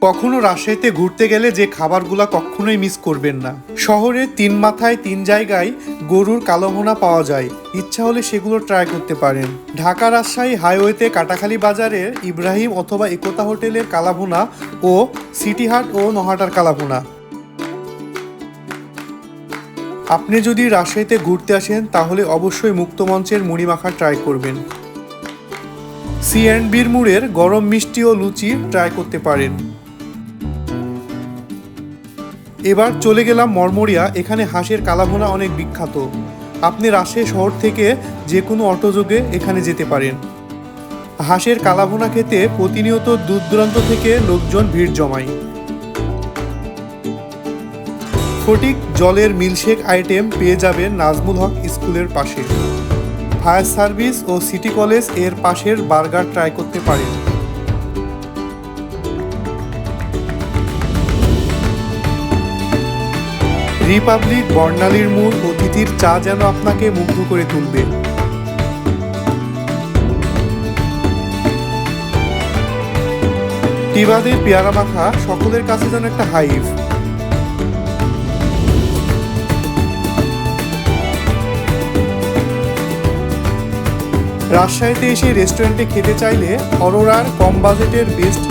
কখনো রাজশাহীতে ঘুরতে গেলে যে খাবারগুলা কখনোই মিস করবেন না। শহরে তিন মাথায় তিন জায়গায় গরুর কালো পাওয়া যায়। ইচ্ছা হলে সেগুলো ট্রাই করতে পারেন। ঢাকা রাজশাহী হাইওয়েতে কাটাখালী বাজারের ইব্রাহিম অথবা একতা হোটেলের কালাভুনা ও সিটিহাট ও নহাটার কালাভুনা আপনি যদি রাজশাহীতে ঘুরতে আসেন, তাহলে অবশ্যই মুক্তমঞ্চের মুড়ি মাখা ট্রাই করবেন। সি অ্যান্ড বির মুড়ের গরম মিষ্টি ও লুচি ট্রাই করতে পারেন। এবার চলে গেলাম মরমরিয়া, এখানে হাঁসের কালাভোনা অনেক বিখ্যাত। আপনি রাজশাহী শহর থেকে যে কোনো অটোযোগে এখানে যেতে পারেন। হাঁসের কালাভোনা খেতে প্রতিনিয়ত দূর দূরান্ত থেকে লোকজন ভিড় জমায়। ফটিক জলের মিল্কশেক আইটেম পেয়ে যাবেন নাজমুল হক স্কুলের পাশে। ফায়ার সার্ভিস ও সিটি কলেজের পাশের বার্গার ট্রাই করতে পারেন। রিপাবলিক বর্ণালীর মূল অতিথির চা যেন আপনাকে মুগ্ধ করে তুলবে। টিবাদের পেয়ারা মাখা সকলের কাছে যেন একটা হাইভ। রাজশাহীতে এসে রেস্টুরেন্টে খেতে চাইলে অরোরার কম বাজেটের বেস্ট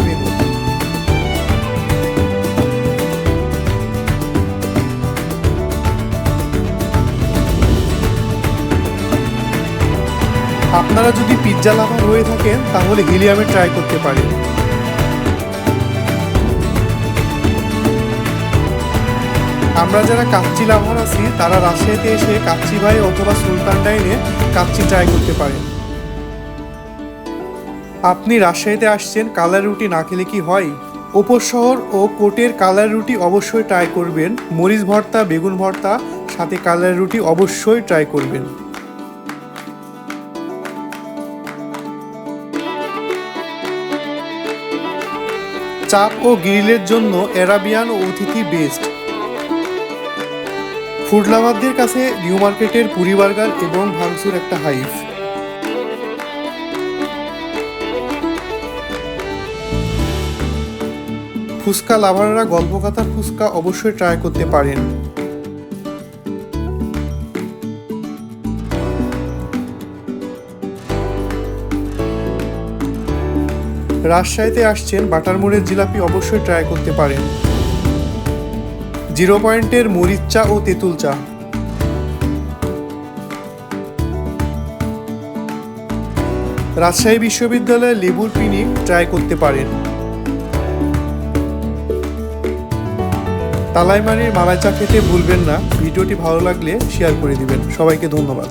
আপনারা যদি পিৎজা লাভার হয়ে থাকেন, তাহলে হিলিয়ামে ট্রাই করতে পারেন। আমরা যারা কাচ্চি লাভার আছি, তারা রাজশাহীতে এসে কাচ্চি ভাই অথবা সুলতান ডাইনে কাচ্চি ট্রাই করতে পারেন। আপনি রাজশাহীতে আসছেন, কালার রুটি না খেলে কি হয়? উপর শহর ও কোটের কালার রুটি অবশ্যই ট্রাই করবেন। মরিচ ভর্তা, বেগুন ভর্তা, সাথে কালার রুটি অবশ্যই ট্রাই করবেন। চাপ ও গ্রিলের জন্য অ্যারাবিয়ান অতিথি বেস্ট। ফুডলাভারদের কাছে নিউ মার্কেটের পুরি বার্গার এবং ভাংসুর একটা হাইফ। ফুচকা লাভাররা গল্পকাতার ফুচকা অবশ্যই ট্রাই করতে পারেন। রাজশাহীতে আসছেন বাটারমোড়ের জিলাপি অবশ্যই ট্রাই করতে পারেন। জিরো পয়েন্টের মরিচ চা ও তেঁতুল চা। রাজশাহী বিশ্ববিদ্যালয়ের লেবুর পিনিক ট্রাই করতে পারেন। তালাইমারির মালাই চা খেতে ভুলবেন না। ভিডিওটি ভালো লাগলে শেয়ার করে দিবেন। সবাইকে ধন্যবাদ।